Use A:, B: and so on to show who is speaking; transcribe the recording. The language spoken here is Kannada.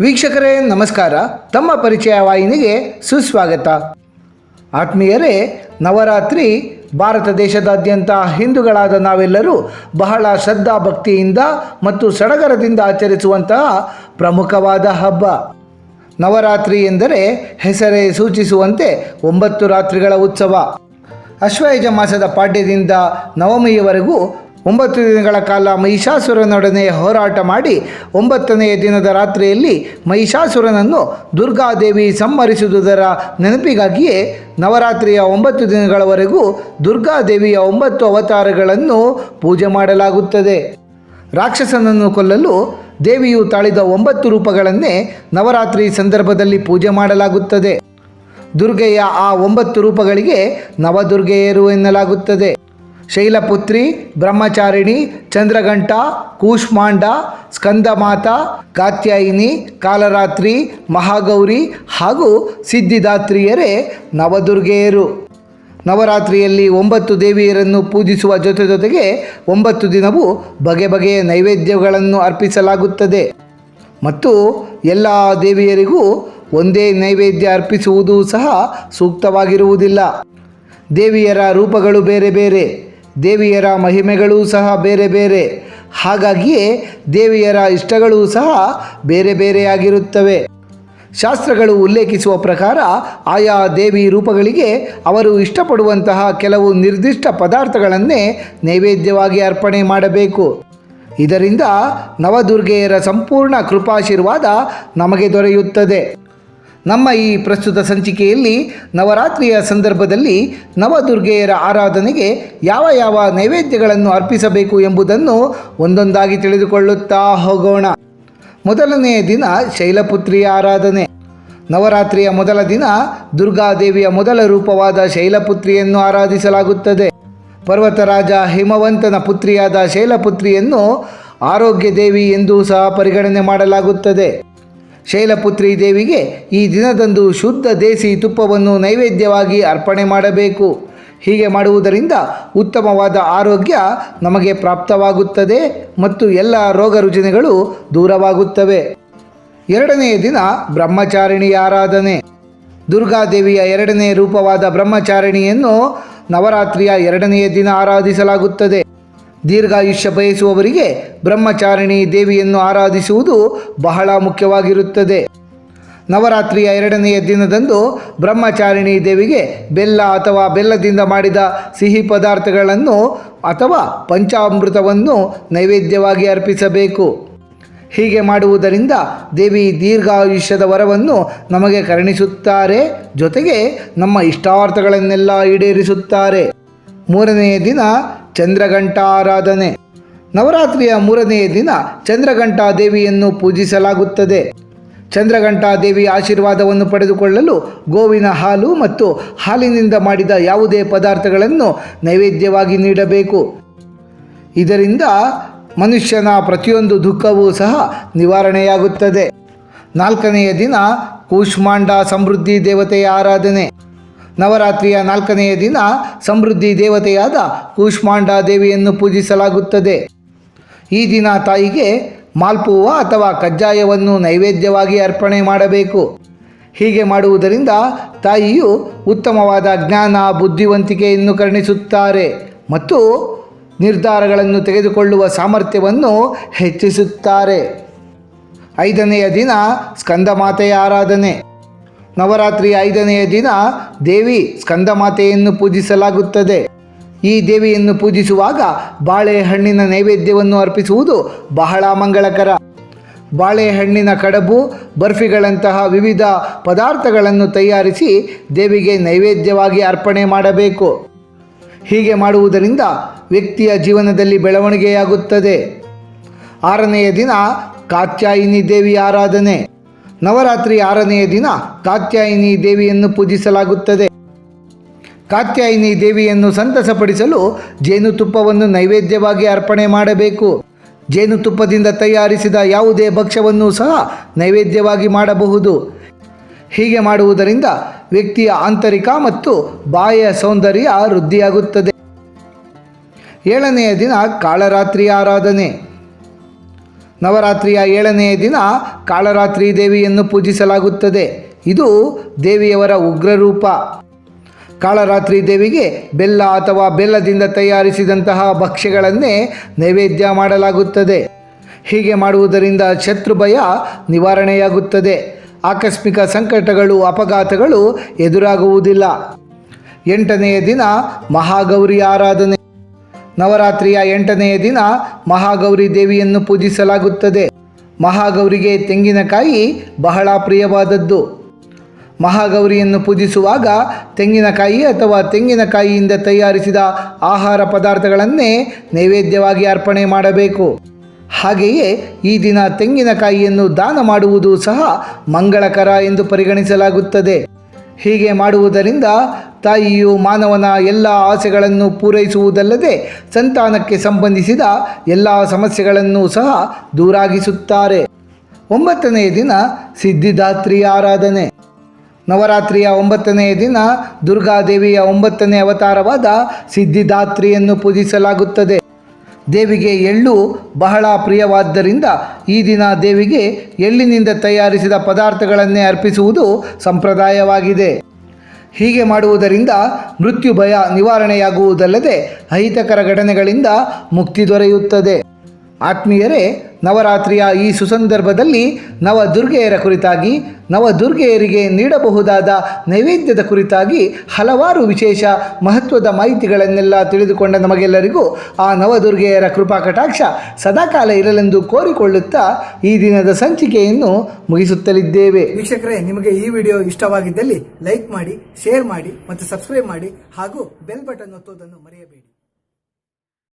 A: ವೀಕ್ಷಕರೇ, ನಮಸ್ಕಾರ. ತಮ್ಮ ಪರಿಚಯ ವಾಹಿನಿಗೆ ಸುಸ್ವಾಗತ. ಆತ್ಮೀಯರೇ, ನವರಾತ್ರಿ ಭಾರತ ದೇಶದಾದ್ಯಂತ ಹಿಂದೂಗಳಾದ ನಾವೆಲ್ಲರೂ ಬಹಳ ಶ್ರದ್ಧಾ ಭಕ್ತಿಯಿಂದ ಮತ್ತು ಸಡಗರದಿಂದ ಆಚರಿಸುವಂತಹ ಪ್ರಮುಖವಾದ ಹಬ್ಬ. ನವರಾತ್ರಿ ಎಂದರೆ ಹೆಸರೇ ಸೂಚಿಸುವಂತೆ ಒಂಬತ್ತು ರಾತ್ರಿಗಳ ಉತ್ಸವ. ಅಶ್ವಯುಜ ಮಾಸದ ಪಾಡ್ಯದಿಂದ ನವಮಿಯವರೆಗೂ ಒಂಬತ್ತು ದಿನಗಳ ಕಾಲ ಮಹಿಷಾಸುರನೊಡನೆ ಹೋರಾಟ ಮಾಡಿ ಒಂಬತ್ತನೆಯ ದಿನದ ರಾತ್ರಿಯಲ್ಲಿ ಮಹಿಷಾಸುರನನ್ನು ದುರ್ಗಾದೇವಿ ಸಂಹರಿಸುವುದರ ನೆನಪಿಗಾಗಿಯೇ ನವರಾತ್ರಿಯ ಒಂಬತ್ತು ದಿನಗಳವರೆಗೂ ದುರ್ಗಾದೇವಿಯ ಒಂಬತ್ತು ಅವತಾರಗಳನ್ನು ಪೂಜೆ ಮಾಡಲಾಗುತ್ತದೆ. ರಾಕ್ಷಸನನ್ನು ಕೊಲ್ಲಲು ದೇವಿಯು ತಾಳಿದ ಒಂಬತ್ತು ರೂಪಗಳನ್ನೇ ನವರಾತ್ರಿ ಸಂದರ್ಭದಲ್ಲಿ ಪೂಜೆ ಮಾಡಲಾಗುತ್ತದೆ. ದುರ್ಗೆಯ ಆ ಒಂಬತ್ತು ರೂಪಗಳಿಗೆ ನವದುರ್ಗೆಯರು ಎನ್ನಲಾಗುತ್ತದೆ. ಶೈಲಪುತ್ರಿ, ಬ್ರಹ್ಮಚಾರಿಣಿ, ಚಂದ್ರಘಂಟ, ಕೂಷ್ಮಾಂಡ, ಸ್ಕಂದಮಾತ ಕಾತ್ಯಾಯಿನಿ ಕಾಲರಾತ್ರಿ, ಮಹಾಗೌರಿ ಹಾಗೂ ಸಿದ್ಧಿದಾತ್ರಿಯರೇ ನವದುರ್ಗೆಯರು. ನವರಾತ್ರಿಯಲ್ಲಿ ಒಂಬತ್ತು ದೇವಿಯರನ್ನು ಪೂಜಿಸುವ ಜೊತೆ ಜೊತೆಗೆ ಒಂಬತ್ತು ದಿನವೂ ಬಗೆ ಬಗೆಯ ನೈವೇದ್ಯಗಳನ್ನು ಅರ್ಪಿಸಲಾಗುತ್ತದೆ. ಮತ್ತು ಎಲ್ಲ ದೇವಿಯರಿಗೂ ಒಂದೇ ನೈವೇದ್ಯ ಅರ್ಪಿಸುವುದು ಸಹ ಸೂಕ್ತವಾಗಿರುವುದಿಲ್ಲ. ದೇವಿಯರ ರೂಪಗಳು ಬೇರೆ ಬೇರೆ. ದೇವಿಯರ ಮಹಿಮೆಗಳೂ ಸಹ ಬೇರೆ ಬೇರೆ. ಹಾಗಾಗಿಯೇ ದೇವಿಯರ ಇಷ್ಟಗಳೂ ಸಹ ಬೇರೆ ಬೇರೆಯಾಗಿರುತ್ತವೆ ಶಾಸ್ತ್ರಗಳು ಉಲ್ಲೇಖಿಸುವ ಪ್ರಕಾರ ಆಯಾ ದೇವಿ ರೂಪಗಳಿಗೆ ಅವರು ಇಷ್ಟಪಡುವಂತಹ ಕೆಲವು ನಿರ್ದಿಷ್ಟ ಪದಾರ್ಥಗಳನ್ನೇ ನೈವೇದ್ಯವಾಗಿ ಅರ್ಪಣೆ ಮಾಡಬೇಕು. ಇದರಿಂದ ನವದುರ್ಗೆಯರ ಸಂಪೂರ್ಣ ಕೃಪಾಶೀರ್ವಾದ ನಮಗೆ ದೊರೆಯುತ್ತದೆ. ನಮ್ಮ ಈ ಪ್ರಸ್ತುತ ಸಂಚಿಕೆಯಲ್ಲಿ ನವರಾತ್ರಿಯ ಸಂದರ್ಭದಲ್ಲಿ ನವದುರ್ಗೆಯರ ಆರಾಧನೆಗೆ ಯಾವ ಯಾವ ನೈವೇದ್ಯಗಳನ್ನು ಅರ್ಪಿಸಬೇಕು ಎಂಬುದನ್ನು ಒಂದೊಂದಾಗಿ ತಿಳಿದುಕೊಳ್ಳುತ್ತಾ ಹೋಗೋಣ. ಮೊದಲನೆಯ ದಿನ ಶೈಲಪುತ್ರಿಯ ಆರಾಧನೆ. ನವರಾತ್ರಿಯ ಮೊದಲ ದಿನ ದುರ್ಗಾದೇವಿಯ ಮೊದಲ ರೂಪವಾದ ಶೈಲಪುತ್ರಿಯನ್ನು ಆರಾಧಿಸಲಾಗುತ್ತದೆ. ಪರ್ವತರಾಜ ಹಿಮವಂತನ ಪುತ್ರಿಯಾದ ಶೈಲಪುತ್ರಿಯನ್ನು ಆರೋಗ್ಯ ದೇವಿ ಎಂದೂ ಸಹ ಪರಿಗಣನೆ ಮಾಡಲಾಗುತ್ತದೆ. ಶೈಲಪುತ್ರಿ ದೇವಿಗೆ ಈ ದಿನದಂದು ಶುದ್ಧ ದೇಸಿ ತುಪ್ಪವನ್ನು ನೈವೇದ್ಯವಾಗಿ ಅರ್ಪಣೆ ಮಾಡಬೇಕು. ಹೀಗೆ ಮಾಡುವುದರಿಂದ ಉತ್ತಮವಾದ ಆರೋಗ್ಯ ನಮಗೆ ಪ್ರಾಪ್ತವಾಗುತ್ತದೆ ಮತ್ತು ಎಲ್ಲ ರೋಗ ರುಜಿನಗಳು ದೂರವಾಗುತ್ತವೆ. ಎರಡನೆಯ ದಿನ ಬ್ರಹ್ಮಚಾರಿಣಿ ಆರಾಧನೆ. ದುರ್ಗಾದೇವಿಯ ಎರಡನೇ ರೂಪವಾದ ಬ್ರಹ್ಮಚಾರಿಣಿಯನ್ನು ನವರಾತ್ರಿಯ ಎರಡನೆಯ ದಿನ ಆರಾಧಿಸಲಾಗುತ್ತದೆ. ದೀರ್ಘಾಯುಷ್ಯ ಬಯಸುವವರಿಗೆ ಬ್ರಹ್ಮಚಾರಿಣಿ ದೇವಿಯನ್ನು ಆರಾಧಿಸುವುದು ಬಹಳ ಮುಖ್ಯವಾಗಿರುತ್ತದೆ. ನವರಾತ್ರಿಯ ಎರಡನೆಯ ದಿನದಂದು ಬ್ರಹ್ಮಚಾರಿಣಿ ದೇವಿಗೆ ಬೆಲ್ಲ ಅಥವಾ ಬೆಲ್ಲದಿಂದ ಮಾಡಿದ ಸಿಹಿ ಪದಾರ್ಥಗಳನ್ನು ಅಥವಾ ಪಂಚಾಮೃತವನ್ನು ನೈವೇದ್ಯವಾಗಿ ಅರ್ಪಿಸಬೇಕು. ಹೀಗೆ ಮಾಡುವುದರಿಂದ ದೇವಿ ದೀರ್ಘಾಯುಷ್ಯದ ವರವನ್ನು ನಮಗೆ ಕರುಣಿಸುತ್ತಾರೆ, ಜೊತೆಗೆ ನಮ್ಮ ಇಷ್ಟಾರ್ಥಗಳನ್ನೆಲ್ಲ ಈಡೇರಿಸುತ್ತಾರೆ. ಮೂರನೆಯ ದಿನ ಚಂದ್ರಘಂಟ ಆರಾಧನೆ ನವರಾತ್ರಿಯ ಮೂರನೆಯ ದಿನ ಚಂದ್ರಘಂಟಾ ದೇವಿಯನ್ನು ಪೂಜಿಸಲಾಗುತ್ತದೆ. ಚಂದ್ರಘಂಟಾ ದೇವಿ ಆಶೀರ್ವಾದವನ್ನು ಪಡೆದುಕೊಳ್ಳಲು ಗೋವಿನ ಹಾಲು ಮತ್ತು ಹಾಲಿನಿಂದ ಮಾಡಿದ ಯಾವುದೇ ಪದಾರ್ಥಗಳನ್ನು ನೈವೇದ್ಯವಾಗಿ ನೀಡಬೇಕು. ಇದರಿಂದ ಮನುಷ್ಯನ ಪ್ರತಿಯೊಂದು ದುಃಖವೂ ಸಹ ನಿವಾರಣೆಯಾಗುತ್ತದೆ. ನಾಲ್ಕನೆಯ ದಿನ ಕೂಷ್ಮಾಂಡ ಸಮೃದ್ಧಿ ದೇವತೆಯ ಆರಾಧನೆ. ನವರಾತ್ರಿಯ ನಾಲ್ಕನೆಯ ದಿನ ಸಮೃದ್ಧಿ ದೇವತೆಯಾದ ಕೂಷ್ಮಾಂಡ ದೇವಿಯನ್ನು ಪೂಜಿಸಲಾಗುತ್ತದೆ. ಈ ದಿನ ತಾಯಿಗೆ ಮಾಲ್ಪುವ ಅಥವಾ ಕಜ್ಜಾಯವನ್ನು ನೈವೇದ್ಯವಾಗಿ ಅರ್ಪಣೆ ಮಾಡಬೇಕು. ಹೀಗೆ ಮಾಡುವುದರಿಂದ ತಾಯಿಯು ಉತ್ತಮವಾದ ಜ್ಞಾನ, ಬುದ್ಧಿವಂತಿಕೆಯನ್ನು ಕರುಣಿಸುತ್ತಾರೆ ಮತ್ತು ನಿರ್ಧಾರಗಳನ್ನು ತೆಗೆದುಕೊಳ್ಳುವ ಸಾಮರ್ಥ್ಯವನ್ನು ಹೆಚ್ಚಿಸುತ್ತಾರೆ. ಐದನೆಯ ದಿನ ಸ್ಕಂದಮಾತೆಯ ಆರಾಧನೆ. ನವರಾತ್ರಿಯ ಐದನೆಯ ದಿನ ದೇವಿ ಸ್ಕಂದಮಾತೆಯನ್ನು ಪೂಜಿಸಲಾಗುತ್ತದೆ. ಈ ದೇವಿಯನ್ನು ಪೂಜಿಸುವಾಗ ಬಾಳೆಹಣ್ಣಿನ ನೈವೇದ್ಯವನ್ನು ಅರ್ಪಿಸುವುದು ಬಹಳ ಮಂಗಳಕರ. ಬಾಳೆಹಣ್ಣಿನ ಕಡಬು, ಬರ್ಫಿಗಳಂತಹ ವಿವಿಧ ಪದಾರ್ಥಗಳನ್ನು ತಯಾರಿಸಿ ದೇವಿಗೆ ನೈವೇದ್ಯವಾಗಿ ಅರ್ಪಣೆ ಮಾಡಬೇಕು. ಹೀಗೆ ಮಾಡುವುದರಿಂದ ವ್ಯಕ್ತಿಯ ಜೀವನದಲ್ಲಿ ಬೆಳವಣಿಗೆಯಾಗುತ್ತದೆ. ಆರನೆಯ ದಿನ ಕಾತ್ಯಾಯಿನಿ ದೇವಿ ಆರಾಧನೆ. ನವರಾತ್ರಿ ಆರನೆಯ ದಿನ ಕಾತ್ಯಾಯಿನಿ ದೇವಿಯನ್ನು ಪೂಜಿಸಲಾಗುತ್ತದೆ. ಕಾತ್ಯಾಯಿನಿ ದೇವಿಯನ್ನು ಸಂತಸಪಡಿಸಲು ಜೇನುತುಪ್ಪವನ್ನು ನೈವೇದ್ಯವಾಗಿ ಅರ್ಪಣೆ ಮಾಡಬೇಕು. ಜೇನುತುಪ್ಪದಿಂದ ತಯಾರಿಸಿದ ಯಾವುದೇ ಭಕ್ಷ್ಯವನ್ನು ಸಹ ನೈವೇದ್ಯವಾಗಿ ಮಾಡಬಹುದು. ಹೀಗೆ ಮಾಡುವುದರಿಂದ ವ್ಯಕ್ತಿಯ ಆಂತರಿಕ ಮತ್ತು ಬಾಹ್ಯ ಸೌಂದರ್ಯ ವೃದ್ಧಿಯಾಗುತ್ತದೆ. ಏಳನೆಯ ದಿನ ಕಾಳರಾತ್ರಿ ಆರಾಧನೆ. ನವರಾತ್ರಿಯ ಏಳನೆಯ ದಿನ ಕಾಳರಾತ್ರಿ ದೇವಿಯನ್ನು ಪೂಜಿಸಲಾಗುತ್ತದೆ. ಇದು ದೇವಿಯವರ ಉಗ್ರರೂಪ. ಕಾಳರಾತ್ರಿ ದೇವಿಗೆ ಬೆಲ್ಲ ಅಥವಾ ಬೆಲ್ಲದಿಂದ ತಯಾರಿಸಿದಂತಹ ಭಕ್ಷ್ಯಗಳನ್ನೇ ನೈವೇದ್ಯ ಮಾಡಲಾಗುತ್ತದೆ. ಹೀಗೆ ಮಾಡುವುದರಿಂದ ಶತ್ರು ಭಯ ನಿವಾರಣೆಯಾಗುತ್ತದೆ. ಆಕಸ್ಮಿಕ ಸಂಕಟಗಳು, ಅಪಘಾತಗಳು ಎದುರಾಗುವುದಿಲ್ಲ. ಎಂಟನೆಯ ದಿನ ಮಹಾಗೌರಿ ಆರಾಧನೆ. ನವರಾತ್ರಿಯ ಎಂಟನೆಯ ದಿನ ಮಹಾಗೌರಿ ದೇವಿಯನ್ನು ಪೂಜಿಸಲಾಗುತ್ತದೆ. ಮಹಾಗೌರಿಗೆ ತೆಂಗಿನಕಾಯಿ ಬಹಳ ಪ್ರಿಯವಾದದ್ದು. ಮಹಾಗೌರಿಯನ್ನು ಪೂಜಿಸುವಾಗ ತೆಂಗಿನಕಾಯಿ ಅಥವಾ ತೆಂಗಿನಕಾಯಿಯಿಂದ ತಯಾರಿಸಿದ ಆಹಾರ ಪದಾರ್ಥಗಳನ್ನೇ ನೈವೇದ್ಯವಾಗಿ ಅರ್ಪಣೆ ಮಾಡಬೇಕು. ಹಾಗೆಯೇ ಈ ದಿನ ತೆಂಗಿನಕಾಯಿಯನ್ನು ದಾನ ಮಾಡುವುದು ಸಹ ಮಂಗಳಕರ ಎಂದು ಪರಿಗಣಿಸಲಾಗುತ್ತದೆ. ಹೀಗೆ ಮಾಡುವುದರಿಂದ ತಾಯಿಯು ಮಾನವನ ಎಲ್ಲ ಆಸೆಗಳನ್ನು ಪೂರೈಸುವುದಲ್ಲದೆ ಸಂತಾನಕ್ಕೆ ಸಂಬಂಧಿಸಿದ ಎಲ್ಲ ಸಮಸ್ಯೆಗಳನ್ನು ಸಹ ದೂರಾಗಿಸುತ್ತಾರೆ. ಒಂಬತ್ತನೆಯ ದಿನ ಸಿದ್ಧಿದಾತ್ರಿ ಆರಾಧನೆ. ನವರಾತ್ರಿಯ ಒಂಬತ್ತನೆಯ ದಿನ ದುರ್ಗಾದೇವಿಯ ಒಂಬತ್ತನೇ ಅವತಾರವಾದ ಸಿದ್ಧಿದಾತ್ರಿಯನ್ನು ಪೂಜಿಸಲಾಗುತ್ತದೆ. ದೇವಿಗೆ ಎಳ್ಳು ಬಹಳ ಪ್ರಿಯವಾದ್ದರಿಂದ ಈ ದಿನ ದೇವಿಗೆ ಎಳ್ಳಿನಿಂದ ತಯಾರಿಸಿದ ಪದಾರ್ಥಗಳನ್ನೇ ಅರ್ಪಿಸುವುದು ಸಂಪ್ರದಾಯವಾಗಿದೆ. ಹೀಗೆ ಮಾಡುವುದರಿಂದ ಮೃತ್ಯು ಭಯ ನಿವಾರಣೆಯಾಗುವುದಲ್ಲದೆ ಅಹಿತಕರ ಘಟನೆಗಳಿಂದ ಮುಕ್ತಿ ದೊರೆಯುತ್ತದೆ. ಆತ್ಮೀಯರೇ ನವರಾತ್ರಿಯ ಈ ಸುಸಂದರ್ಭದಲ್ಲಿ ನವದುರ್ಗೆಯರ ಕುರಿತಾಗಿ, ನವದುರ್ಗೆಯರಿಗೆ ನೀಡಬಹುದಾದ ನೈವೇದ್ಯದ ಕುರಿತಾಗಿ ಹಲವಾರು ವಿಶೇಷ ಮಹತ್ವದ ಮಾಹಿತಿಗಳನ್ನೆಲ್ಲ ತಿಳಿದುಕೊಂಡ ನಮಗೆಲ್ಲರಿಗೂ ಆ ನವದುರ್ಗೆಯರ ಕೃಪಾ ಕಟಾಕ್ಷ ಸದಾಕಾಲ ಇರಲೆಂದು ಕೋರಿಕೊಳ್ಳುತ್ತಾ ಈ ದಿನದ ಸಂಚಿಕೆಯನ್ನು ಮುಗಿಸುತ್ತಲಿದ್ದೇವೆ.
B: ವೀಕ್ಷಕರೇ, ನಿಮಗೆ ಈ ವಿಡಿಯೋ ಇಷ್ಟವಾಗಿದ್ದಲ್ಲಿ ಲೈಕ್ ಮಾಡಿ, ಶೇರ್ ಮಾಡಿ ಮತ್ತು ಸಬ್ಸ್ಕ್ರೈಬ್ ಮಾಡಿ ಹಾಗೂ ಬೆಲ್ ಬಟನ್ ಒತ್ತುವುದನ್ನು ಮರೆಯಬೇಡಿ.